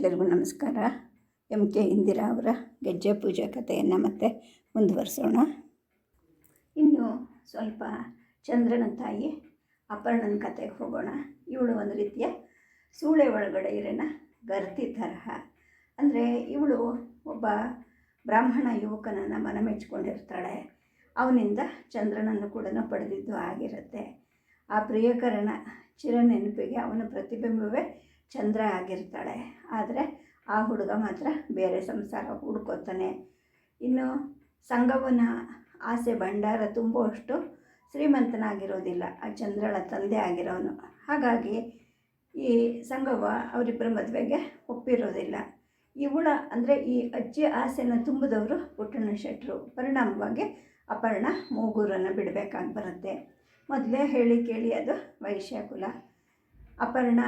ಎಲ್ಲರಿಗೂ ನಮಸ್ಕಾರ. M K Indira ಅವರ ಗೆಜ್ಜೆ ಪೂಜಾ ಕಥೆಯನ್ನು ಮತ್ತೆ ಮುಂದುವರಿಸೋಣ. ಇನ್ನು ಸ್ವಲ್ಪ ಚಂದ್ರನ ತಾಯಿ ಅಪರ್ಣನ ಕಥೆಗೆ ಹೋಗೋಣ. ಇವಳು ಒಂದು ರೀತಿಯ ಸೂಳೆ ಒಳಗಡೆ ಇರೋಣ ಗರ್ತಿ ತರಹ. ಅಂದರೆ ಇವಳು ಒಬ್ಬ ಬ್ರಾಹ್ಮಣ ಯುವಕನನ್ನು ಮನ ಮೆಚ್ಕೊಂಡಿರ್ತಾಳೆ ಅವನಿಂದ ಚಂದ್ರನನ್ನು ಕೂಡ ಪಡೆದಿದ್ದು ಆಗಿರುತ್ತೆ. ಆ ಪ್ರಿಯಕರಣ ಚಿರ ನೆನಪಿಗೆ ಅವನ ಪ್ರತಿಬಿಂಬವೇ ಚಂದ್ರ ಆಗಿರ್ತಾಳೆ. ಆದರೆ ಆ ಹುಡುಗ ಮಾತ್ರ ಬೇರೆ ಸಂಸಾರ ಹುಡ್ಕೋತಾನೆ. ಇನ್ನು ಸಂಗವನ ಆಸೆ ಭಂಡಾರ ತುಂಬುವಷ್ಟು ಶ್ರೀಮಂತನಾಗಿರೋದಿಲ್ಲ. ಆ ಚಂದ್ರಳ ತಂದೆ ಆಗಿರೋನು. ಹಾಗಾಗಿ ಈ ಸಂಗವ ಅವರಿಬ್ಬರ ಮದುವೆಗೆ ಒಪ್ಪಿರೋದಿಲ್ಲ. ಇವಳ ಅಂದರೆ ಈ ಅಜ್ಜಿ ಆಸೆನ ತುಂಬಿದವರು ಪುಟ್ಟಣ್ಣ ಶೆಟ್ಟರು ಪರಿಣಾಮವಾಗಿ ಅಪರ್ಣ ಮೂಗೂರನ್ನು ಬಿಡಬೇಕಾಗಿ ಬರುತ್ತೆ. ಮೊದಲೇ ಹೇಳಿ ಕೇಳಿ ಅದು ವೈಶ್ಯ ಕುಲ ಅಪರ್ಣ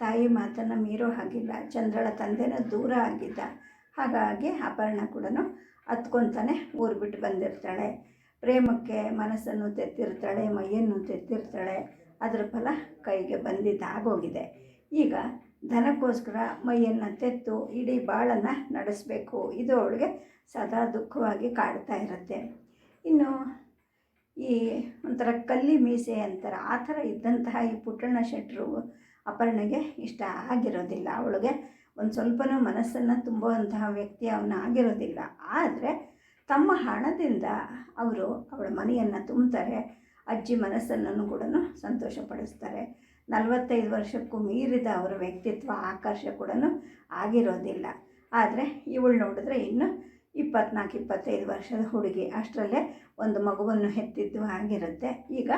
ತಾಯಿ ಮಾತನ್ನು ಮೀರೋ ಹಾಗಿಲ್ಲ. ಚಂದ್ರಳ ತಂದೆನ ದೂರ ಆಗಿದ್ದ. ಹಾಗಾಗಿ ಅಪರ್ಣ ಕೂಡ ಹತ್ಕೊತಾನೆ ಊರು ಬಿಟ್ಟು ಬಂದಿರ್ತಾಳೆ. ಪ್ರೇಮಕ್ಕೆ ಮನಸ್ಸನ್ನು ತೆತ್ತಿರ್ತಾಳೆ, ಮೈಯನ್ನು ತೆತ್ತಿರ್ತಾಳೆ. ಅದರ ಫಲ ಕೈಗೆ ಬಂದಿದ್ದಾಗೋಗಿದೆ ಈಗ ಧನಕ್ಕೋಸ್ಕರ ಮೈಯನ್ನು ತೆತ್ತು ಇಡೀ ಬಾಳನ್ನು ನಡೆಸಬೇಕು. ಇದು ಅವಳಿಗೆ ಸದಾ ದುಃಖವಾಗಿ ಕಾಡ್ತಾ ಇರುತ್ತೆ. ಇನ್ನು ಈ ಒಂಥರ ಕಲ್ಲಿ ಮೀಸೆ ಅಂತಾರೆ, ಆ ಥರ ಇದ್ದಂತಹ ಈ ಪುಟ್ಟಣ್ಣ ಶೆಟ್ಟರು ಅಪರ್ಣೆಗೆ ಇಷ್ಟ ಆಗಿರೋದಿಲ್ಲ. ಅವಳಿಗೆ ಒಂದು ಸ್ವಲ್ಪನೂ ಮನಸ್ಸನ್ನು ತುಂಬುವಂತಹ ವ್ಯಕ್ತಿ ಅವನ ಆಗಿರೋದಿಲ್ಲ. ಆದರೆ ತಮ್ಮ ಹಣದಿಂದ ಅವರು ಅವಳ ಮನೆಯನ್ನು ತುಂಬ್ತಾರೆ ಅಜ್ಜಿ ಮನಸ್ಸನ್ನು ಕೂಡ ಸಂತೋಷಪಡಿಸ್ತಾರೆ. ನಲವತ್ತೈದು ವರ್ಷಕ್ಕೂ ಮೀರಿದ ಅವರ ವ್ಯಕ್ತಿತ್ವ ಆಕರ್ಷ ಕೂಡ ಆಗಿರೋದಿಲ್ಲ. ಆದರೆ ಇವಳು ನೋಡಿದ್ರೆ ಇನ್ನು ಇಪ್ಪತ್ನಾಲ್ಕು, ಇಪ್ಪತ್ತೈದು ವರ್ಷದ ಹುಡುಗಿ. ಅಷ್ಟರಲ್ಲೇ ಒಂದು ಮಗುವನ್ನು ಹೆತ್ತಿದ್ದು ಆಗಿರುತ್ತೆ ಈಗ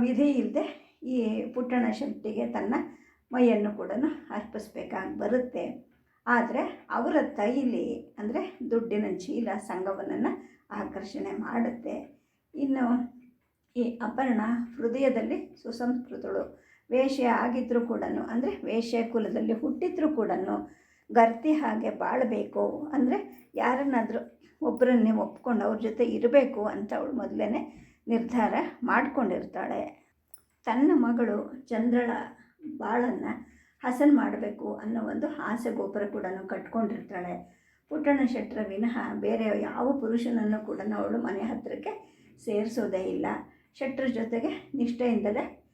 ವಿಧಿ ಇಲ್ಲದೆ ಈ ಪುಟ್ಟಣ ಶೆಟ್ಟಿಗೆ ತನ್ನ ಮೈಯನ್ನು ಕೂಡ ಅರ್ಪಿಸ್ಬೇಕಾಗಿ ಬರುತ್ತೆ. ಆದರೆ ಅವರ ತೈಲಿ ಅಂದರೆ ದುಡ್ಡಿನ ಚೀಲ ಸಂಘವನ್ನು ಆಕರ್ಷಣೆ ಮಾಡುತ್ತೆ. ಇನ್ನು ಈ ಅಪರ್ಣ ಹೃದಯದಲ್ಲಿ ಸುಸಂಸ್ಕೃತಳು. ವೇಶ್ಯ ಆಗಿದ್ದರೂ ಕೂಡ ಅಂದರೆ ವೇಶ್ಯ ಕುಲದಲ್ಲಿ ಹುಟ್ಟಿದ್ರೂ ಕೂಡ ಗರ್ತಿ ಹಾಗೆ ಬಾಳಬೇಕು ಅಂದರೆ ಯಾರನ್ನಾದರೂ ಒಬ್ಬರನ್ನೇ ಒಪ್ಕೊಂಡು ಅವ್ರ ಜೊತೆ ಇರಬೇಕು ಅಂತ ಅವಳು ಮೊದಲೇ ನಿರ್ಧಾರ ಮಾಡಿಕೊಂಡಿರ್ತಾಳೆ. ತನ್ನ ಮಗಳು ಚಂದ್ರಳ ಬಾಳನ್ನು ಹಸನ್ ಮಾಡಬೇಕು ಅನ್ನೋ ಒಂದು ಆಸೆ ಗೋಪುರ ಕೂಡ ಕಟ್ಕೊಂಡಿರ್ತಾಳೆ. ಪುಟ್ಟಣ ಶೆಟ್ಟರ ವಿನಃ ಬೇರೆ ಯಾವ ಪುರುಷನನ್ನು ಕೂಡ ಅವಳು ಮನೆ ಹತ್ತಿರಕ್ಕೆ ಸೇರಿಸೋದೇ ಇಲ್ಲ. ಶೆಟ್ಟರ ಜೊತೆಗೆ ನಿಷ್ಠೆಯಿಂದಲೇ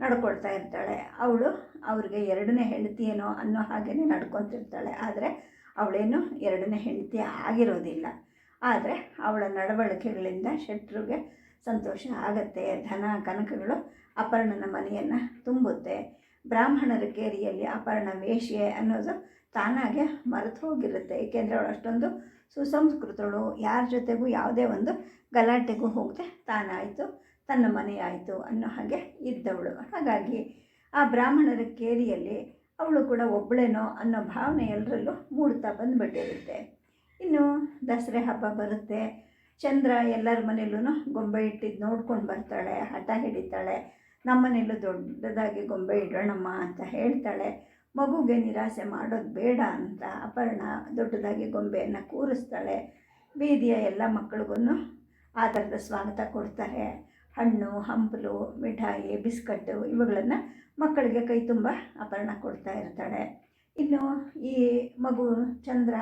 ನಡ್ಕೊಳ್ತಾ ಇರ್ತಾಳೆ. ಅವಳು ಅವ್ರಿಗೆ ಎರಡನೇ ಹೆಂಡತಿಯೇನೋ ಅನ್ನೋ ಹಾಗೆಯೇ ನಡ್ಕೊತಿರ್ತಾಳೆ. ಆದರೆ ಅವಳೇನು ಎರಡನೇ ಹೆಂಡತಿ ಆಗಿರೋದಿಲ್ಲ. ಆದರೆ ಅವಳ ನಡವಳಿಕೆಗಳಿಂದ ಶೆಟ್ಟರಿಗೆ ಸಂತೋಷ ಆಗತ್ತೆ. ಧನ, ಕನಕಗಳು ಅಪರ್ಣನ ಮನೆಯನ್ನು ತುಂಬುತ್ತೆ. ಬ್ರಾಹ್ಮಣರ ಕೇರಿಯಲ್ಲಿ ಅಪರ್ಣ ವೇಶ್ಯೆ ಅನ್ನೋದು ತಾನಾಗೆ ಮರೆತು ಹೋಗಿರುತ್ತೆ. ಏಕೆಂದರೆ ಅವಳು ಅಷ್ಟೊಂದು ಸುಸಂಸ್ಕೃತಳು. ಯಾರ ಜೊತೆಗೂ ಯಾವುದೇ ಒಂದು ಗಲಾಟೆಗೂ ಹೋಗದೆ ತಾನಾಯಿತು, ತನ್ನ ಮನೆಯಾಯಿತು ಅನ್ನೋ ಹಾಗೆ ಇದ್ದವಳು. ಹಾಗಾಗಿ ಆ ಬ್ರಾಹ್ಮಣರ ಕೇರಿಯಲ್ಲಿ ಅವಳು ಕೂಡ ಒಬ್ಬಳೇನೋ ಅನ್ನೋ ಭಾವನೆ ಎಲ್ಲರಲ್ಲೂ ಮೂಡ್ತಾ ಬಂದುಬಿಟ್ಟಿರುತ್ತೆ. ಇನ್ನು ದಸರೆ ಹಬ್ಬ ಬರುತ್ತೆ. ಚಂದ್ರ ಎಲ್ಲರ ಮನೆಯಲ್ಲೂ ಗೊಂಬೆ ಇಟ್ಟಿದ್ದು ನೋಡ್ಕೊಂಡು ಬರ್ತಾಳೆ, ಹಠ ಹಿಡಿತಾಳೆ. ನಮ್ಮನೆಯಲ್ಲೂ ದೊಡ್ಡದಾಗಿ ಗೊಂಬೆ ಇಡೋಣಮ್ಮ ಅಂತ ಹೇಳ್ತಾಳೆ. ಮಗುಗೆ ನಿರಾಸೆ ಮಾಡೋದು ಬೇಡ ಅಂತ ಅಪರ್ಣ ದೊಡ್ಡದಾಗಿ ಗೊಂಬೆಯನ್ನು ಕೂರಿಸ್ತಾಳೆ. ಬೀದಿಯ ಎಲ್ಲ ಮಕ್ಕಳಿಗೂ ಆ ಥರದ ಸ್ವಾಗತ ಕೊಡ್ತಾರೆ. ಹಣ್ಣು, ಹಂಪಲು, ಮಿಠಾಯಿ, ಬಿಸ್ಕಟ್ಟು ಇವುಗಳನ್ನು ಮಕ್ಕಳಿಗೆ ಕೈ ತುಂಬ ಅಪರ್ಣ ಕೊಡ್ತಾ ಇರ್ತಾಳೆ. ಇನ್ನು ಈ ಮಗು ಚಂದ್ರ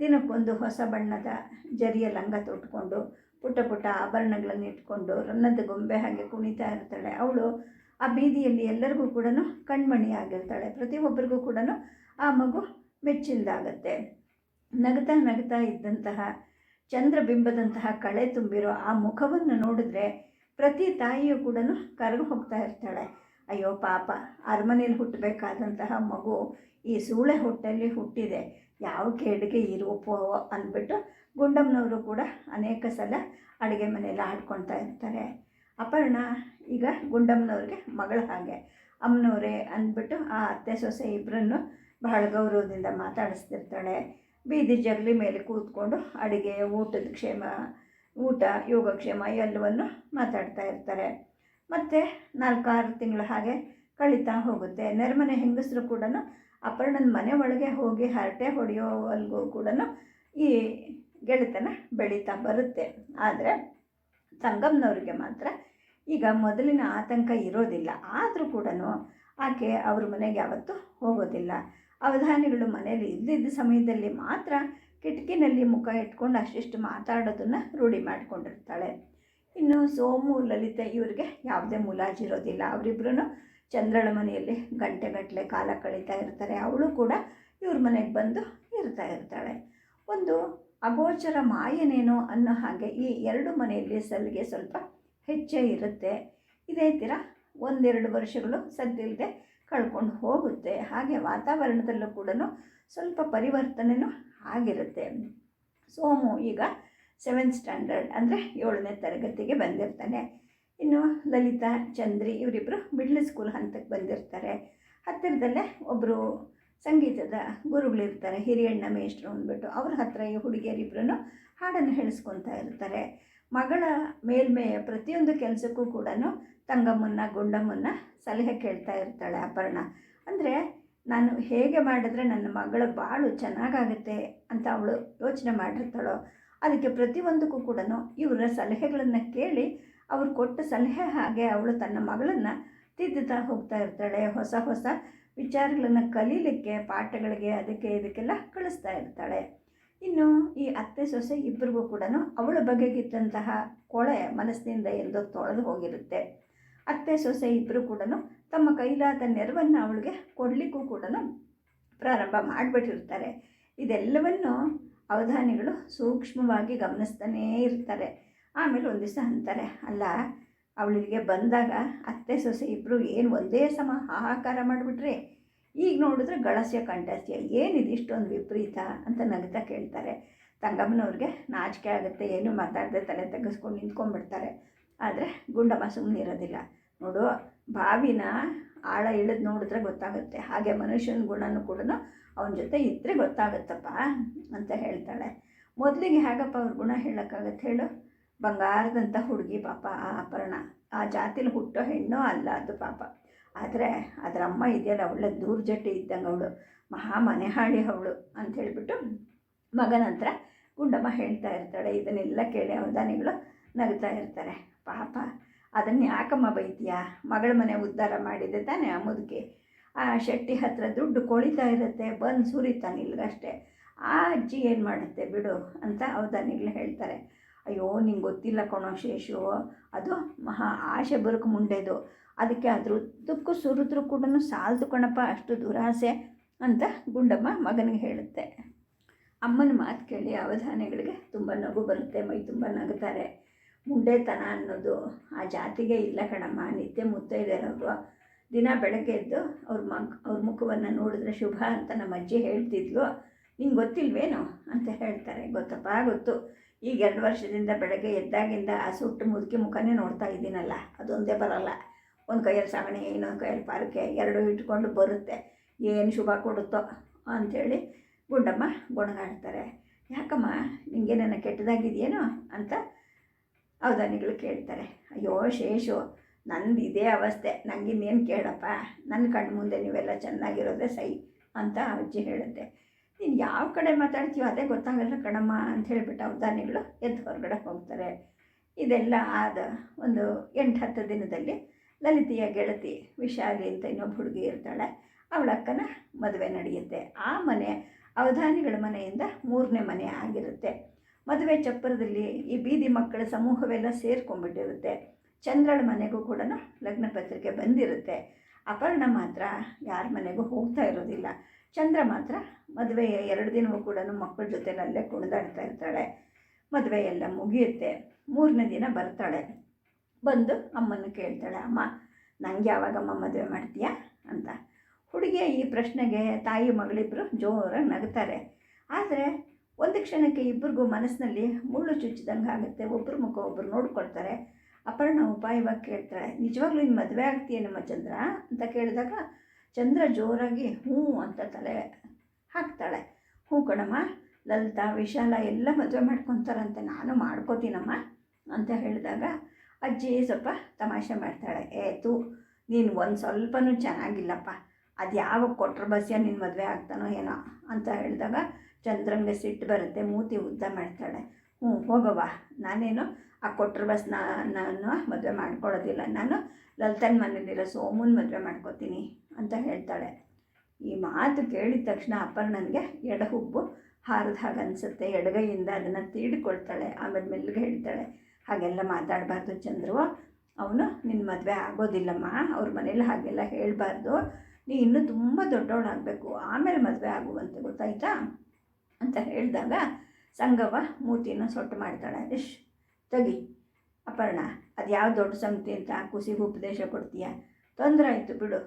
ದಿನಕ್ಕೊಂದು ಹೊಸ ಬಣ್ಣದ ಜರಿಯ ಲಂಗ ತೊಟ್ಕೊಂಡು ಪುಟ್ಟ ಪುಟ್ಟ ಆಭರಣಗಳನ್ನು ಇಟ್ಕೊಂಡು ರನ್ನದ ಗೊಂಬೆ ಹಾಗೆ ಕುಣಿತಾ ಇರ್ತಾಳೆ. ಅವಳು ಆ ಬೀದಿಯಲ್ಲಿ ಎಲ್ಲರಿಗೂ ಕೂಡ ಕಣ್ಮಣಿ ಆಗಿರ್ತಾಳೆ. ಪ್ರತಿಯೊಬ್ಬರಿಗೂ ಕೂಡ ಆ ಮಗು ಮೆಚ್ಚಿಲ್ದಾಗತ್ತೆ. ನಗ್ತಾ ನಗ್ತಾ ಇದ್ದಂತಹ ಚಂದ್ರಬಿಂಬದಂತಹ ಕಳೆ ತುಂಬಿರೋ ಆ ಮುಖವನ್ನು ನೋಡಿದ್ರೆ ಪ್ರತಿ ತಾಯಿಯೂ ಕೂಡ ಕರಗು ಹೋಗ್ತಾ ಇರ್ತಾಳೆ. ಅಯ್ಯೋ ಪಾಪ, ಅರಮನೆಯಲ್ಲಿ ಹುಟ್ಟಬೇಕಾದಂತಹ ಮಗು ಈ ಸೂಳೆ ಹೊಟ್ಟೆಯಲ್ಲಿ ಹುಟ್ಟಿದೆ. ಯಾವ ಕೇಡಿಗೆ ಇರುವಪ್ಪೋ ಅಂದ್ಬಿಟ್ಟು ಗುಂಡಮ್ಮನವರು ಕೂಡ ಅನೇಕ ಸಲ ಅಡುಗೆ ಮನೆಯಲ್ಲಿ ಆಡ್ಕೊಳ್ತಾ ಇರ್ತಾರೆ. ಅಪರ್ಣ ಈಗ ಗುಂಡಮ್ಮನವ್ರಿಗೆ ಮಗಳ ಹಾಗೆ. ಅಮ್ಮನವರೇ ಅಂದ್ಬಿಟ್ಟು ಆ ಅತ್ತೆ ಸೊಸೆ ಇಬ್ಬರನ್ನು ಬಹಳ ಗೌರವದಿಂದ ಮಾತಾಡಿಸ್ತಿರ್ತಾಳೆ. ಬೀದಿ ಜಗಲಿ ಮೇಲೆ ಕೂತ್ಕೊಂಡು ಅಡುಗೆ, ಊಟದ ಕ್ಷೇಮ, ಊಟ, ಯೋಗಕ್ಷೇಮ ಎಲ್ಲವನ್ನು ಮಾತಾಡ್ತಾ ಇರ್ತಾರೆ. ಮತ್ತು ನಾಲ್ಕಾರು ತಿಂಗಳ ಹಾಗೆ ಕಳೀತಾ ಹೋಗುತ್ತೆ. ನೆರೆಮನೆ ಹೆಂಗಸರು ಕೂಡ ಅಪರ್ಣನ ಮನೆ ಒಳಗೆ ಹೋಗಿ ಹರಟೆ ಹೊಡೆಯೋವಲ್ಗೂ ಕೂಡ ಈ ಗೆಳೆತನ ಬೆಳೀತಾ ಬರುತ್ತೆ. ಆದರೆ ಸಂಗಮ್ನವ್ರಿಗೆ ಮಾತ್ರ ಈಗ ಮೊದಲಿನ ಆತಂಕ ಇರೋದಿಲ್ಲ. ಆದರೂ ಕೂಡ ಆಕೆ ಅವ್ರ ಮನೆಗೆ ಯಾವತ್ತೂ ಹೋಗೋದಿಲ್ಲ. ಅವಧಾನಿಗಳು ಮನೆಯಲ್ಲಿ ಇದ್ದಿದ್ದ ಸಮಯದಲ್ಲಿ ಮಾತ್ರ ಕಿಟಕಿನಲ್ಲಿ ಮುಖ ಇಟ್ಕೊಂಡು ಅಷ್ಟಿಷ್ಟು ಮಾತಾಡೋದನ್ನು ರೂಢಿ ಮಾಡಿಕೊಂಡಿರ್ತಾಳೆ. ಇನ್ನು ಸೋಮು, ಲಲಿತೆ ಇವರಿಗೆ ಯಾವುದೇ ಮುಲಾಜಿರೋದಿಲ್ಲ ಅವರಿಬ್ಬರೂ ಚಂದ್ರಳ ಮನೆಯಲ್ಲಿ ಗಂಟೆಗಟ್ಟಲೆ ಕಾಲ ಕಳೀತಾ ಇರ್ತಾರೆ. ಅವಳು ಕೂಡ ಇವ್ರ ಮನೆಗೆ ಬಂದು ಇರ್ತಾ ಇರ್ತಾಳೆ. ಒಂದು ಅಗೋಚರ ಮಾಯನೇನೋ ಅನ್ನೋ ಹಾಗೆ ಈ ಎರಡು ಮನೆಯಲ್ಲಿ ಸಲಿಗೆ ಸ್ವಲ್ಪ ಹೆಚ್ಚೇ ಇರುತ್ತೆ. ಇದೇ ಥರ ಒಂದೆರಡು ವರ್ಷಗಳು ಸದ್ದಿಲ್ಲದೆ ಕಳ್ಕೊಂಡು ಹೋಗುತ್ತೆ. ಹಾಗೆ ವಾತಾವರಣದಲ್ಲೂ ಕೂಡ ಸ್ವಲ್ಪ ಪರಿವರ್ತನೆಯೂ ಆಗಿರುತ್ತೆ. ಸೋಮು ಈಗ ಸೆವೆಂತ್ ಸ್ಟ್ಯಾಂಡರ್ಡ್ ಅಂದರೆ ಏಳನೇ ತರಗತಿಗೆ ಬಂದಿರ್ತಾನೆ. ಇನ್ನು ಲಲಿತಾ, ಚಂದ್ರಿ ಇವರಿಬ್ಬರು ಮಿಡ್ಲ್ ಸ್ಕೂಲ್ ಹಂತಕ್ಕೆ ಬಂದಿರ್ತಾರೆ. ಹತ್ತಿರದಲ್ಲೇ ಒಬ್ಬರು ಸಂಗೀತದ ಗುರುಗಳಿರ್ತಾರೆ ಹಿರಿಯಣ್ಣ, ಮೇಷ್ಟ್ರು ಅಂದ್ಬಿಟ್ಟು ಅವ್ರ ಹತ್ರ ಈ ಹುಡುಗಿಯರಿಬ್ಬರೂ ಹಾಡನ್ನು ಹೇಳಿಸ್ಕೊತಾ ಇರ್ತಾರೆ. ಮಗಳ ಮೇಲ್ಮೆಯ ಪ್ರತಿಯೊಂದು ಕೆಲಸಕ್ಕೂ ಕೂಡ ತಂಗಮ್ಮನ್ನ, ಗುಂಡಮ್ಮನ್ನ ಸಲಹೆ ಕೇಳ್ತಾ ಇರ್ತಾಳೆ ಅಪರ್ಣ. ಅಂದರೆ ನಾನು ಹೇಗೆ ಮಾಡಿದ್ರೆ ನನ್ನ ಮಗಳ ಬಾಳು ಚೆನ್ನಾಗಾಗುತ್ತೆ ಅಂತ ಅವಳು ಯೋಚನೆ ಮಾಡಿರ್ತಾಳೋ, ಅದಕ್ಕೆ ಪ್ರತಿಯೊಂದಕ್ಕೂ ಕೂಡ ಇವರ ಸಲಹೆಗಳನ್ನು ಕೇಳಿ ಅವ್ರು ಕೊಟ್ಟ ಸಲಹೆ ಹಾಗೆ ಅವಳು ತನ್ನ ಮಗಳನ್ನು ತಿದ್ದುತ್ತಾ ಹೋಗ್ತಾ ಇರ್ತಾಳೆ. ಹೊಸ ಹೊಸ ವಿಚಾರಗಳನ್ನು ಕಲೀಲಿಕ್ಕೆ, ಪಾಠಗಳಿಗೆ ಅದಕ್ಕೆ ಇದಕ್ಕೆಲ್ಲ ಕಳಿಸ್ತಾ ಇರ್ತಾಳೆ. ಇನ್ನು ಈ ಅತ್ತೆ ಸೊಸೆ ಇಬ್ಬರಿಗೂ ಕೂಡ ಅವಳ ಬಗೆಗಿದ್ದಂತಹ ಕೊಳೆ ಮನಸ್ಸಿನಿಂದ ಎಲ್ಲೋ ತೊಳೆದು ಹೋಗಿರುತ್ತೆ. ಅತ್ತೆ ಸೊಸೆ ಇಬ್ಬರು ಕೂಡ ತಮ್ಮ ಕೈಲಾದ ನೆರವನ್ನು ಅವಳಿಗೆ ಕೊಡಲಿಕ್ಕೂ ಕೂಡ ಪ್ರಾರಂಭ ಮಾಡಿಬಿಟ್ಟಿರ್ತಾರೆ. ಇದೆಲ್ಲವನ್ನು ಅವಧಾನಿಗಳು ಸೂಕ್ಷ್ಮವಾಗಿ ಗಮನಿಸ್ತಾನೇ ಇರ್ತಾರೆ. ಆಮೇಲೆ ಒಂದು ದಿವಸ ಅಂತಾರೆ, ಅಲ್ಲ ಅವಳಿಗೆ ಬಂದಾಗ ಅತ್ತೆ ಸೊಸೆ ಇಬ್ಬರು ಏನು ಒಂದೇ ಸಮ ಹಾಹಾಕಾರ ಮಾಡಿಬಿಟ್ರೆ? ಈಗ ನೋಡಿದ್ರೆ ಗಳಸ್ಯ ಕಂಠಸ್ಯ ಏನಿದೆ ಇಷ್ಟೊಂದು ವಿಪರೀತ ಅಂತ ನಗ್ತಾ ಕೇಳ್ತಾರೆ. ತಂಗಮ್ಮನವ್ರಿಗೆ ನಾಚಿಕೆ ಆಗುತ್ತೆ, ಏನು ಮಾತಾಡದೆ ತಲೆ ತೆಗೆಸ್ಕೊಂಡು ನಿಂತ್ಕೊಂಡ್ಬಿಡ್ತಾರೆ. ಆದರೆ ಗುಂಡಮ್ಮ ಸುಮ್ಮನೆ ಇರೋದಿಲ್ಲ. ನೋಡು, ಬಾವಿನ ಆಳ ಇಳಿದು ನೋಡಿದ್ರೆ ಗೊತ್ತಾಗುತ್ತೆ. ಹಾಗೆ ಮನುಷ್ಯನ ಗುಣನೂ ಕೂಡ ಅವನ ಜೊತೆ ಇದ್ದರೆ ಗೊತ್ತಾಗುತ್ತಪ್ಪ ಅಂತ ಹೇಳ್ತಾಳೆ. ಮೊದಲಿಗೆ ಹೇಗಪ್ಪ ಅವ್ರ ಗುಣ ಹೇಳೋಕ್ಕಾಗತ್ತೆ ಹೇಳು? ಬಂಗಾರದಂಥ ಹುಡುಗಿ ಪಾಪ ಆ ಅಪರ್ಣ. ಆ ಜಾತಿಲಿ ಹುಟ್ಟೋ ಹೆಣ್ಣೋ ಅಲ್ಲ ಅದು ಪಾಪ. ಆದರೆ ಅದರ ಅಮ್ಮ ಇದೆಯಲ್ಲ, ಒಳ್ಳೆ ದೂರ್ಜಟ್ಟಿ ಇದ್ದಂಗೆ ಅವಳು. ಮಹಾ ಮನೆಹಾಳಿ ಅವಳು ಅಂತ ಹೇಳಿಬಿಟ್ಟು ಮಗನ ಹತ್ರ ಗುಂಡಮ್ಮ ಹೇಳ್ತಾ ಇರ್ತಾಳೆ. ಇದನ್ನೆಲ್ಲ ಕೇಳಿ ಅವಧಾನಿಗಳು ನಗ್ತಾ ಇರ್ತಾರೆ. ಪಾಪ ಅದನ್ನು ಯಾಕಮ್ಮ ಬೈತೀಯಾ? ಮಗಳ ಮನೆ ಉದ್ಧಾರ ಮಾಡಿದೆ ತಾನೇ ಆ ಮುದುಕಿ ಆ ಶೆಟ್ಟಿ ಹತ್ರ ದುಡ್ಡು ಕೊಳಿತಾ ಇರುತ್ತೆ, ಬಂದು ಸುರಿತಾನೆ ಆ ಅಜ್ಜಿ ಏನು ಮಾಡುತ್ತೆ ಬಿಡು ಅಂತ ಅವಧಾನಿಗಳು ಹೇಳ್ತಾರೆ. ಅಯ್ಯೋ, ನಿಂಗೆ ಗೊತ್ತಿಲ್ಲ ಕಣೋ ಶೇಷು. ಅದು ಮಹಾ ಆಶೆ ಬರುಕು ಮುಂಡೆದು. ಅದಕ್ಕೆ ಅದ್ರ ಉದ್ದಕ್ಕೂ ಸುರಿದ್ರು ಕೂಡ ಸಾಲದು ಕಣಪ್ಪ, ಅಷ್ಟು ದುರಾಸೆ ಅಂತ ಗುಂಡಮ್ಮ ಮಗನಿಗೆ ಹೇಳುತ್ತೆ. ಅಮ್ಮನ ಮಾತು ಕೇಳಿ ಅವಧಾನಿಗಳಿಗೆ ತುಂಬ ನಗು ಬರುತ್ತೆ, ಮೈ ತುಂಬ ನಗುತ್ತಾರೆ ಮುಂಡೆತನ ಅನ್ನೋದು ಆ ಜಾತಿಗೆ ಇಲ್ಲ ಕಣಮ್ಮ, ನಿತ್ಯ ಮುತ್ತೈದೆಯರವರು ದಿನ ಬೆಳಗ್ಗೆ ಎದ್ದು ಅವ್ರ ಮಗ್, ಅವ್ರ ಮುಖವನ್ನು ನೋಡಿದ್ರೆ ಶುಭ ಅಂತ ನಮ್ಮ ಅಜ್ಜಿ ಹೇಳ್ತಿದ್ಲು. ನಿಂಗೆ ಗೊತ್ತಿಲ್ವೇನು ಅಂತ ಹೇಳ್ತಾರೆ. ಗೊತ್ತಪ್ಪ, ಗೊತ್ತು. ಈಗ ಎರಡು ವರ್ಷದಿಂದ ಬೆಳಗ್ಗೆ ಎದ್ದಾಗಿಂದ ಆ ಸುಟ್ಟು ಮುದುಕಿ ಮುಖನೇ ನೋಡ್ತಾ ಇದ್ದೀನಲ್ಲ, ಅದೊಂದೇ ಬರಲ್ಲ. ಒಂದು ಕೈಯಲ್ಲಿ ಸಾಗಣೆ ಇನ್ನೊಂದು ಕೈಯಲ್ಲಿ ಪಾರಕೆ ಎರಡು ಇಟ್ಕೊಂಡು ಬರುತ್ತೆ. ಏನು ಶುಭ ಕೊಡುತ್ತೋ ಅಂಥೇಳಿ ಗುಂಡಮ್ಮ ಗೊಣಗಾಡ್ತಾರೆ. ಯಾಕಮ್ಮ ನಿಮಗೆ ನನ್ನ ಕೆಟ್ಟದಾಗಿದೆಯೇನೋ ಅಂತ ಅವಧಾನಿಗಳು ಕೇಳ್ತಾರೆ. ಅಯ್ಯೋ, ಶೇಷು ನಂದು ಇದೇ ಅವಸ್ಥೆ. ನನಗಿನ್ನೇನು ಕೇಳಪ್ಪ? ನನ್ನ ಕಣ್ಣು ಮುಂದೆ ನೀವೆಲ್ಲ ಚೆನ್ನಾಗಿರೋದೇ ಸೈ ಅಂತ ಅಜ್ಜಿ ಹೇಳುತ್ತೆ. ನೀನು ಯಾವ ಕಡೆ ಮಾತಾಡ್ತೀವೋ ಅದೇ ಗೊತ್ತಾಗಲ್ಲ ಕಣಮ್ಮ ಅಂತ ಹೇಳಿಬಿಟ್ಟು ಅವಧಾನಿಗಳು ಎದ್ದು ಹೊರಗಡೆ ಹೋಗ್ತಾರೆ. ಇದೆಲ್ಲ ಆದ ಒಂದು ಎಂಟು ಹತ್ತು ದಿನದಲ್ಲಿ ಲಲಿತೆಯ ಗೆಳತಿ ವಿಶಾಲಿ ಅಂತ ಇನ್ನೊಬ್ಬ ಹುಡುಗಿ ಇರ್ತಾಳೆ. ಅವಳ ಅಕ್ಕನ ಮದುವೆ ನಡೆಯುತ್ತೆ. ಆ ಮನೆ ಅವಧಾನಿಗಳ ಮನೆಯಿಂದ ಮೂರನೇ ಮನೆ ಆಗಿರುತ್ತೆ. ಮದುವೆ ಚಪ್ಪರದಲ್ಲಿ ಈ ಬೀದಿ ಮಕ್ಕಳ ಸಮೂಹವೆಲ್ಲ ಸೇರ್ಕೊಂಡ್ಬಿಟ್ಟಿರುತ್ತೆ. ಚಂದ್ರಳ ಮನೆಗೂ ಕೂಡ ಲಗ್ನ ಪತ್ರಿಕೆ ಬಂದಿರುತ್ತೆ. ಅಪರ್ಣ ಮಾತ್ರ ಯಾರ ಮನೆಗೂ ಹೋಗ್ತಾ ಇರೋದಿಲ್ಲ. ಚಂದ್ರ ಮಾತ್ರ ಮದುವೆ ಎರಡು ದಿನವೂ ಕೂಡ ಮಕ್ಕಳ ಜೊತೆನಲ್ಲೇ ಕುಣಿದಾಡ್ತಾ ಇರ್ತಾಳೆ. ಮದುವೆ ಎಲ್ಲ ಮುಗಿಯುತ್ತೆ. ಮೂರನೇ ದಿನ ಬರ್ತಾಳೆ. ಬಂದು ಅಮ್ಮನ ಕೇಳ್ತಾಳೆ, ಅಮ್ಮ ನನಗೆ ಯಾವಾಗಮ್ಮ ಮದುವೆ ಮಾಡ್ತೀಯಾ? ಅಂತ. ಹುಡುಗಿಯ ಈ ಪ್ರಶ್ನೆಗೆ ತಾಯಿ ಮಗಳಿಬ್ಬರು ಜೋರಾಗಿ ನಗ್ತಾರೆ. ಆದರೆ ಒಂದು ಕ್ಷಣಕ್ಕೆ ಇಬ್ಬರಿಗೂ ಮನಸ್ಸಿನಲ್ಲಿ ಮುಳ್ಳು ಚುಚ್ಚಿದಂಗೆ ಆಗುತ್ತೆ ಒಬ್ಬರು ಮುಖ ಒಬ್ಬರು ನೋಡ್ಕೊಳ್ತಾರೆ. ಅಪರ್ಣ ಉಪಾಯವಾಗಿ ಕೇಳ್ತಾಳೆ ನಿಜವಾಗ್ಲೂ ನೀನು ಮದುವೆ ಆಗ್ತೀಯ ನಮ್ಮ ಚಂದ್ರ? ಅಂತ ಕೇಳಿದಾಗ, ಚಂದ್ರ ಜೋರಾಗಿ ಹ್ಞೂ ಅಂತ ತಲೆ ಹಾಕ್ತಾಳೆ. ಹ್ಞೂ ಕಣಮ್ಮ, ಲಲಿತಾ, ವಿಶಾಲ ಎಲ್ಲ ಮದುವೆ ಮಾಡ್ಕೊತಾರಂತೆ, ನಾನು ಮಾಡ್ಕೋತೀನಮ್ಮ. ಅಂತ ಹೇಳಿದಾಗ, ಅಜ್ಜಿ ಸ್ವಲ್ಪ ತಮಾಷೆ ಮಾಡ್ತಾಳೆ. ಏ ತೂ, ನೀನು ಒಂದು ಸ್ವಲ್ಪನೂ ಚೆನ್ನಾಗಿಲ್ಲಪ್ಪ. ಅದು ಯಾವಾಗ ಕೊಟ್ರ ಬಸ್ಯ ನಿನ್ನ ಮದುವೆ ಆಗ್ತಾನೋ ಏನೋ? ಅಂತ ಹೇಳಿದಾಗ, ಚಂದ್ರಂಗೆ ಸಿಟ್ಟು ಬರುತ್ತೆ, ಮೂತಿ ಉದ್ದ ಮಾಡ್ತಾಳೆ. ಹ್ಞೂ, ಹೋಗವ್ವ. ನಾನೇನು ಆ ಕೊಟ್ರ ಬಸ್ ನಾನು ಮದುವೆ ಮಾಡ್ಕೊಳ್ಳೋದಿಲ್ಲ ನಾನು ಲಲಿತನ ಮನೇಲಿರೋ ಸೋಮುನ ಮದುವೆ ಮಾಡ್ಕೋತೀನಿ ಅಂತ ಹೇಳ್ತಾಳೆ. ಈ ಮಾತು ಕೇಳಿದ ತಕ್ಷಣ ಅಪರ್ಣನಿಗೆ ಎಡಹುಬ್ಬು ಹಾರದ ಹಾಗೆ ಅನಿಸುತ್ತೆ. ಎಡಗೈಯಿಂದ ಅದನ್ನು ತೀಡಿಕೊಳ್ತಾಳೆ. ಆಮೇಲೆ ಮೆಲ್ಲಗೆ ಹೇಳ್ತಾಳೆ, ಹಾಗೆಲ್ಲ ಮಾತಾಡಬಾರ್ದು ಚಂದ್ರು. ಅವನು ನಿನ್ನ ಮದುವೆ ಆಗೋದಿಲ್ಲಮ್ಮ. ಅವ್ರ ಮನೇಲಿ ಹಾಗೆಲ್ಲ ಹೇಳಬಾರ್ದು. ನೀ ಇನ್ನೂ ತುಂಬ ದೊಡ್ಡವಳಾಗಬೇಕು. ಆಮೇಲೆ ಮದುವೆ ಆಗುವಂತೆ ಗೊತ್ತಾಯ್ತಾ? ಅಂತ ಹೇಳಿದಾಗ ಸಂಗವ ಮೂತಿನ ಸೊಟ್ಟು ಮಾಡ್ತಾಳೆ. ಇಶ್ ತೆಗಿ. ಅಪರ್ಣ, ಅದು ಯಾವ ದೊಡ್ಡ ಸಂಗತಿ ಅಂತ ಕುಸಿಗೆ ಉಪದೇಶ ಕೊಡ್ತೀಯ? ತೊಂದರೆ ಆಯಿತು ಬಿಡು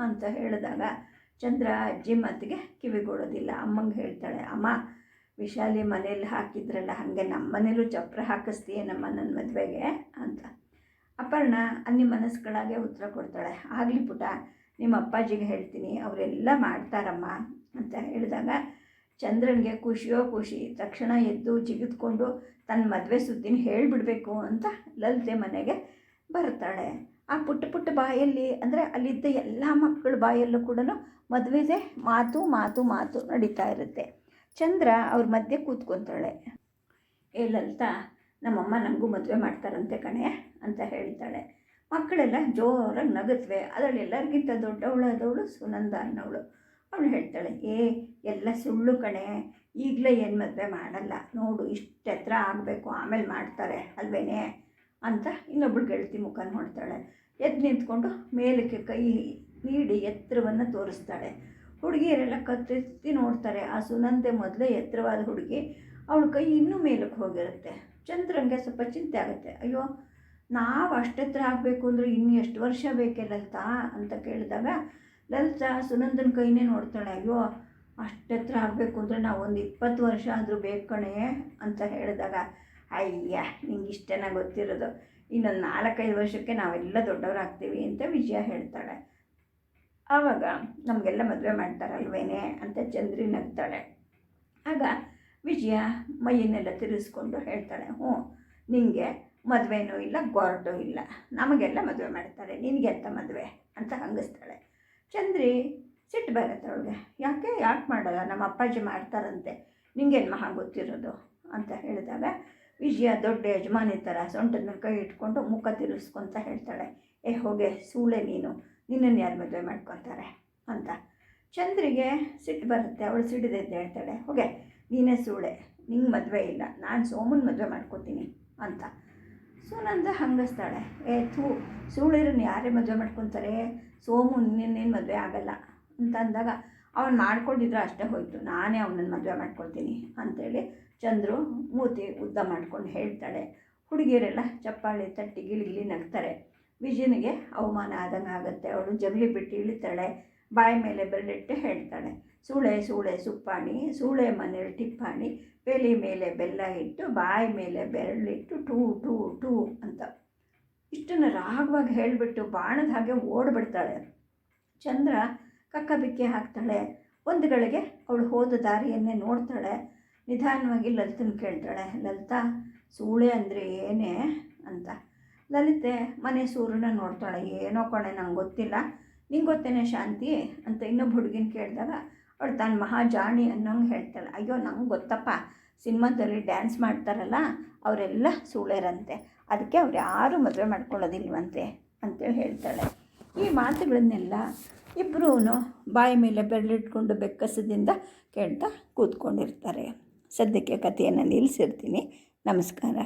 ಅಂತ ಹೇಳಿದಾಗ ಚಂದ್ರ ಅಜ್ಜಿ ಮಾತಿಗೆ ಕಿವಿಗೊಡೋದಿಲ್ಲ ಅಮ್ಮಂಗೆ ಹೇಳ್ತಾಳೆ, ಅಮ್ಮ, ವಿಶಾಲಿ ಮನೆಯಲ್ಲಿ ಹಾಕಿದ್ರಲ್ಲ, ಹಾಗೆ ನಮ್ಮ ಮನೇಲೂ ಚಪ್ರ ಹಾಕಿಸ್ತೀಯ ನಮ್ಮ ನನ್ನ ಮದುವೆಗೆ? ಅಂತ. ಅಪರ್ಣ ಅನ್ನಿ ಮನಸ್ಸುಗಳಾಗೆ ಉತ್ತರ ಕೊಡ್ತಾಳೆ, ಆಗಲಿ ಪುಟ ನಿಮ್ಮ ಅಪ್ಪಾಜಿಗೆ ಹೇಳ್ತೀನಿ, ಅವರೆಲ್ಲ ಮಾಡ್ತಾರಮ್ಮ, ಅಂತ ಹೇಳಿದಾಗ ಚಂದ್ರನಿಗೆ ಖುಷಿಯೋ ಖುಷಿ, ತಕ್ಷಣ ಎದ್ದು ಜಿಗಿದ್ಕೊಂಡು ತನ್ನ ಮದುವೆ ಸುದ್ದಿನ ಹೇಳಿಬಿಡಬೇಕು ಅಂತ ಲಲಿತೆ ಮನೆಗೆ ಬರ್ತಾಳೆ ಆ ಪುಟ್ಟ ಪುಟ್ಟ ಬಾಯಲ್ಲಿ, ಅಂದರೆ ಅಲ್ಲಿದ್ದ ಎಲ್ಲ ಮಕ್ಕಳ ಬಾಯಲ್ಲೂ ಕೂಡ ಮದುವೆದೇ ಮಾತು ಮಾತು ಮಾತು ನಡೀತಾ ಇರುತ್ತೆ. ಚಂದ್ರ ಅವ್ರ ಮಧ್ಯೆ ಕೂತ್ಕೊತಾಳೆ. ಏ ಲಲಿತಾ, ನಮ್ಮಮ್ಮ ನನಗೂ ಮದುವೆ ಮಾಡ್ತಾರಂತೆ ಕಣೆ ಅಂತ ಹೇಳ್ತಾಳೆ. ಮಕ್ಕಳೆಲ್ಲ ಜೋರಾಗಿ ನಗುತ್ತವೆ ಅದರಲ್ಲಿ ಎಲ್ಲರಿಗಿಂತ ದೊಡ್ಡವಳು ಆದವಳು ಸುನಂದ ಅನ್ನೋಳು. ಅವಳು ಹೇಳ್ತಾಳೆ, ಏ, ಎಲ್ಲ ಸುಳ್ಳು ಕಣೆ, ಈಗಲೇ ಏನು ಮದುವೆ ಮಾಡಲ್ಲ, ನೋಡು ಇಷ್ಟು ಎತ್ತರ ಆಗಬೇಕು, ಆಮೇಲೆ ಮಾಡ್ತಾರೆ, ಅಲ್ವೇನೆ? ಅಂತ ಇನ್ನೊಬ್ಳು ಗೆಳತಿ ಮುಖ ನೋಡ್ತಾಳೆ. ಎದ್ದು ನಿಂತ್ಕೊಂಡು ಮೇಲಕ್ಕೆ ಕೈ ನೀಡಿ ಎತ್ತರವನ್ನು ತೋರಿಸ್ತಾಳೆ. ಹುಡುಗಿಯರೆಲ್ಲ ಕತ್ತೆತ್ತಿ ನೋಡ್ತಾರೆ. ಆ ಸುನಂದೆ ಮೊದಲೇ ಎತ್ತರವಾದ ಹುಡುಗಿ, ಅವಳ ಕೈ ಇನ್ನೂ ಮೇಲಕ್ಕೆ ಹೋಗಿರುತ್ತೆ. ಚಂದ್ರಂಗೆ ಸ್ವಲ್ಪ ಚಿಂತೆ ಆಗುತ್ತೆ. ಅಯ್ಯೋ, ನಾವು ಅಷ್ಟೆತ್ರ ಆಗಬೇಕು ಅಂದರೆ ಇನ್ನೂ ಎಷ್ಟು ವರ್ಷ ಬೇಕೆ ಲಲಿತಾ? ಅಂತ ಕೇಳಿದಾಗ ಲಲಿತಾ ಸುನಂದನ ಕೈನೇ ನೋಡ್ತಾಳೆ, ಅಯ್ಯೋ, ಅಷ್ಟತ್ರ ಆಗಬೇಕು ಅಂದರೆ ನಾವು ಒಂದು ಇಪ್ಪತ್ತು ವರ್ಷ ಆದರೂ ಬೇಕು ಕಣೆ, ಅಂತ ಹೇಳಿದಾಗ, ಅಯ್ಯ, ನಿಂಗೆ ಇಷ್ಟೇನ ಗೊತ್ತಿರೋದು. ಇನ್ನೊಂದು ನಾಲ್ಕೈದು ವರ್ಷಕ್ಕೆ ನಾವೆಲ್ಲ ದೊಡ್ಡವರಾಗ್ತೀವಿ, ಅಂತ ವಿಜಯ ಹೇಳ್ತಾಳೆ. ಆವಾಗ ನಮಗೆಲ್ಲ ಮದುವೆ ಮಾಡ್ತಾರಲ್ವೇನೆ ಅಂತ ಚಂದ್ರಿ ನಗ್ತಾಳೆ. ಆಗ ವಿಜಯ ಮೈಯನ್ನೆಲ್ಲ ತಿರುಗಿಸ್ಕೊಂಡು ಹೇಳ್ತಾಳೆ, ಹ್ಞೂ ನಿನಗೆ ಮದುವೆನೂ ಇಲ್ಲ ಗೊರಟು ಇಲ್ಲ. ನಮಗೆಲ್ಲ ಮದುವೆ ಮಾಡ್ತಾರೆ, ನಿನಗೆ ಅಂತ ಮದುವೆ? ಅಂತ ಹಂಗಿಸ್ತಾಳೆ. ಚಂದ್ರಿ, ಸಿಟ್ಟು ಬರುತ್ತೆ ಅವಳಿಗೆ. ಯಾಕೆ ಯಾಕೆ ಮಾಡಲ್ಲ? ನಮ್ಮ ಅಪ್ಪಾಜಿ ಮಾಡ್ತಾರಂತೆ. ನಿಂಗೇನು ಮಹಾ ಗೊತ್ತಿರೋದು? ಅಂತ ಹೇಳಿದಾಗ ವಿಜಯ ದೊಡ್ಡ ಯಜಮಾನಿ ಥರ ಸೊಂಟದ ಮೇಲೆ ಕೈ ಇಟ್ಕೊಂಡು ಮುಖ ತಿರುಗಿಸ್ಕೊಂತ ಹೇಳ್ತಾಳೆ, ಏ, ಹೋಗೆ, ಸೂಳೆ ನೀನು. ನಿನ್ನನ್ನು ಯಾರು ಮದುವೆ ಮಾಡ್ಕೊತಾರೆ ಅಂತ. ಚಂದ್ರಿಗೆ ಸಿಟ್ಟು ಬರುತ್ತೆ. ಅವಳು ಸಿಡಿದೆದ್ದು ಹೇಳ್ತಾಳೆ, ಹೋಗೆ, ನೀನೇ ಸೂಳೆ. ನಿಂಗೆ ಮದುವೆ ಇಲ್ಲ. ನಾನು ಸೋಮನ ಮದುವೆ ಮಾಡ್ಕೋತೀನಿ. ಅಂತ. ಸುನಂದ ಹಂಗಸ್ತಾಳೆ. ಏ, ಥೂ ಸೂಳಿರನ್ನ ಯಾರೇ ಮದುವೆ ಮಾಡ್ಕೊತಾರೆ? ಸೋಮು ನಿನ್ನೇನು ಮದುವೆ ಆಗಲ್ಲ. ಅಂತ ಅಂದಾಗ ಅವನು ಮಾಡ್ಕೊಂಡಿದ್ರೆ ಅಷ್ಟೇ ಹೋಯಿತು. ನಾನೇ ಅವನನ್ನು ಮದುವೆ ಮಾಡ್ಕೊಳ್ತೀನಿ ಅಂಥೇಳಿ ಚಂದ್ರು ಮೂತಿ ಉದ್ದ ಮಾಡ್ಕೊಂಡು ಹೇಳ್ತಾಳೆ. ಹುಡುಗಿಯರೆಲ್ಲ ಚಪ್ಪಾಳಿ ತಟ್ಟಿ ಗಿಳಿಗಿಲಿ ನಗ್ತಾರೆ. ವಿಜಯನಿಗೆ ಅವಮಾನ ಆದಂಗೆ ಆಗುತ್ತೆ ಅವಳು ಜಗಲಿ ಬಿಟ್ಟು ಇಳಿತಾಳೆ. ಬಾಯಿ ಮೇಲೆ ಬೆರಳಿಟ್ಟು ಹೇಳ್ತಾಳೆ. ಸೂಳೆ ಸೂಳೆ ಸುಪ್ಪಾಣಿ, ಸೂಳೆ ಮನೇಲಿ ಟಿಪ್ಪಾಣಿ, ಬೇಲಿ ಮೇಲೆ ಬೆಲ್ಲ ಇಟ್ಟು, ಬಾಯಿ ಮೇಲೆ ಬೆರಳಿಟ್ಟು ಟೂ ಟೂ ಟೂ ಅಂತ. ಇಷ್ಟನ್ನು ರಾಗವಾಗಿ ಹೇಳಿಬಿಟ್ಟು ಬಾಣದ ಹಾಗೆ ಓಡ್ಬಿಡ್ತಾಳೆ. ಚಂದ್ರ ಕಕ್ಕ ಬಿಕ್ಕಿ ಹಾಕ್ತಾಳೆ. ಒಂದು ಗಳಿಗೆ ಅವಳು ಹೋದ ದಾರಿಯನ್ನೇ ನೋಡ್ತಾಳೆ. ನಿಧಾನವಾಗಿ ಲಲಿತನ ಕೇಳ್ತಾಳೆ, ಲಲಿತಾ, ಸೂಳೆ ಅಂದರೆ ಏನೇ? ಅಂತ. ಲಲಿತೆ ಮನೆ ಸೂರ್ಯನ ನೋಡ್ತಾಳೆ, ಏನೋ ಕಣೆ, ನಂಗೆ ಗೊತ್ತಿಲ್ಲ. ನಿಂಗೆ ಗೊತ್ತೇನೆ ಶಾಂತಿ? ಅಂತ ಇನ್ನೊಬ್ಬ ಹುಡುಗಿನ ಕೇಳಿದಾಗ ಅವಳು ತಾನು ಮಹಾಜಾಣಿ ಅನ್ನೋಂಗೆ ಹೇಳ್ತಾಳೆ. ಅಯ್ಯೋ, ನಂಗೆ ಗೊತ್ತಪ್ಪ. ಸಿನಿಮಾದಲ್ಲಿ ಡ್ಯಾನ್ಸ್ ಮಾಡ್ತಾರಲ್ಲ, ಅವರೆಲ್ಲ ಸೂಳೆರಂತೆ ಅದಕ್ಕೆ ಅವ್ರು ಯಾರೂ ಮದುವೆ ಮಾಡ್ಕೊಳ್ಳೋದಿಲ್ವಂತೆ ಅಂತೇಳಿ ಹೇಳ್ತಾಳೆ. ಈ ಮಾತುಗಳನ್ನೆಲ್ಲ ಇಬ್ಬರೂ ಬಾಯಿ ಮೇಲೆ ಬೆರಳಿಟ್ಕೊಂಡು ಬೆಕ್ಕಸದಿಂದ ಕೇಳ್ತಾ ಕೂತ್ಕೊಂಡಿರ್ತಾರೆ. ಸದ್ಯಕ್ಕೆ ಕಥೆಯನ್ನು ನಿಲ್ಲಿಸಿರ್ತೀನಿ ನಮಸ್ಕಾರ.